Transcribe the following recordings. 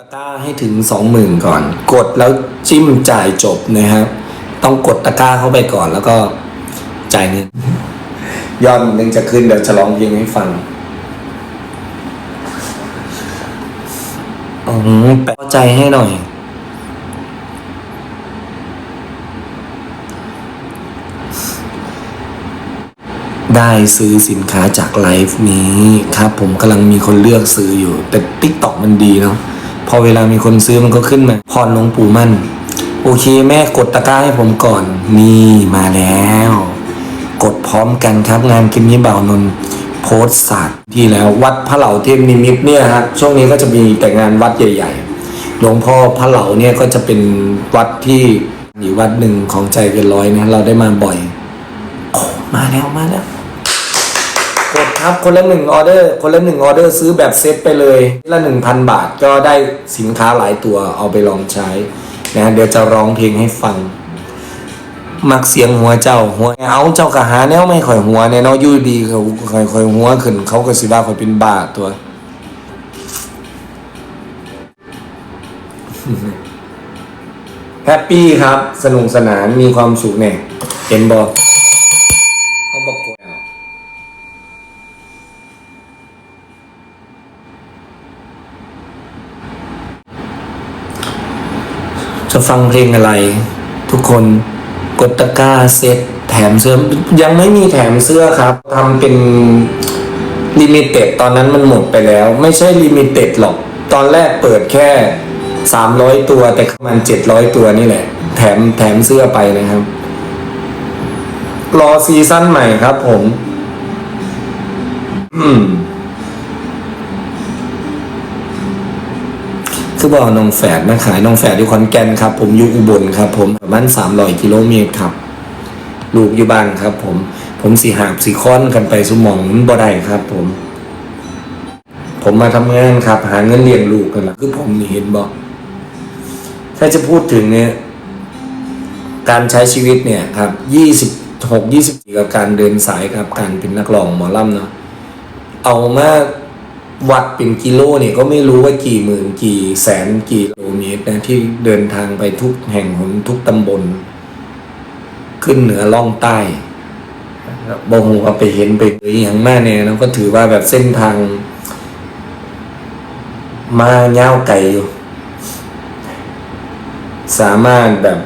ตะกร้าให้ถึงสองหมื่นก่อน กดแล้วจิ้มจ่ายจบนะครับ ต้องกดตะกร้าเข้าไปก่อนแล้วก็จ่ายเงินยอดหนึ่งจะขึ้นเดี๋ยวจะร้องเพลงให้ฟังอืมแปลใจให้หน่อย ได้ซื้อสินค้าจากไลฟ์นี้ครับ ผมกำลังมีคนเลือกซื้ออยู่ แต่ติ๊กต็อกมันดีเนาะ พอเวลามีคนซื้อมันก็ขึ้นมาพรหลวงปู่มั่น โอเคแม่กดตะกร้าให้ผมก่อน นี่มาแล้ว กดพร้อมกันครับงานกิมนี้บ่าวนนท์โพสต์สัตว์ที่แล้ววัดพระเหล่าเทพนิมิตรเนี่ยฮะช่วงนี้ก็จะมีแต่งานวัดใหญ่ ๆ หลวงพ่อพระเหล่าเนี่ยก็จะเป็นวัดที่อยู่วัดหนึ่งของใจเกินร้อยนะเราได้มาบ่อยโอ้มาแล้วมาแล้ว ครับ คนละหนึ่งออเดอร์ คนละหนึ่งออเดอร์ซื้อแบบเซตไปเลยละหนึ่งพันบาทก็ได้สินค้าหลายตัวเอาไปลองใช้นะเดี๋ยวจะร้องเพลงให้ฟัง มักเสียงหัวเจ้า หัวเอาเจ้ากะหาแนวไม่ข่อยหัวเนี่ยเนาะอยู่ดีเขาข่อยข่อยหัวขึ้น เขาก็สิว่าข่อยเป็นบาตัว แฮปปี้ครับ สนุกสนานมีความสุขเนี่ยเห็นบอกเขาบอกกด จะฟังเพลงอะไร ทุกคนกดตะกร้าเซ็ตแถมเสื้อ ยังไม่มีแถมเสื้อครับทำเป็นลิมิเต็ดตอนนั้นมันหมดไปแล้ว ไม่ใช่ลิมิเต็ดหรอก ตอนแรกเปิดแค่ 300 ตัวแต่มาณ700 ตัวนี่แหละ แถมแถมเสื้อไปนะครับ รอซีซั่นใหม่ครับผม อืม คือบอกน้องแฝดมาขายน้องแฝดอยู่ขอนแก่นครับ ผมอยู่อุบลครับ ผมประมาณสามร้อยกิโลเมตรครับ ลูกอยู่บ้านครับ ผม ผมสีหาบสีค้อนกันไปสมองมันบ่ได้ครับ ผม ผมมาทำงานครับ หาเงินเลี้ยงลูกกันละคือผมนี่เห็นบอกถ้าจะพูดถึงเนี่ยการใช้ชีวิตเนี่ยครับยี่สิบหกยี่สิบกับการเดินสายครับ การเป็นนักร้องหมอลำเนาะเอามา วัดเป็นกิโลเนี่ยก็ไม่รู้ว่ากี่หมื่นกี่แสนกี่กิโลเมตรนะที่เดินทางไปทุกแห่งหนทุกตำบล ขึ้นเหนือล่องใต้บงว่าไปเห็นไปเลยอย่างแม่เนี่ยเราก็ถือว่าแบบเส้นทาง มาเง่าวไก่อยู่สามารถแบบ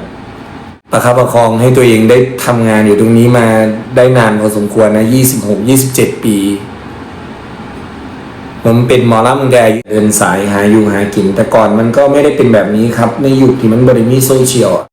ประคับประคองให้ตัวเองได้ทำงานอยู่ตรงนี้มาได้นานพอสมควรนะยี่สิบหกยี่สิบเจ็ดปี ผมเป็นหมอลำแดเดินสายหาอยู่หากิน แต่ก่อนมันก็ไม่ได้เป็นแบบนี้ครับ ในยุคที่มันบริมีโซเชียล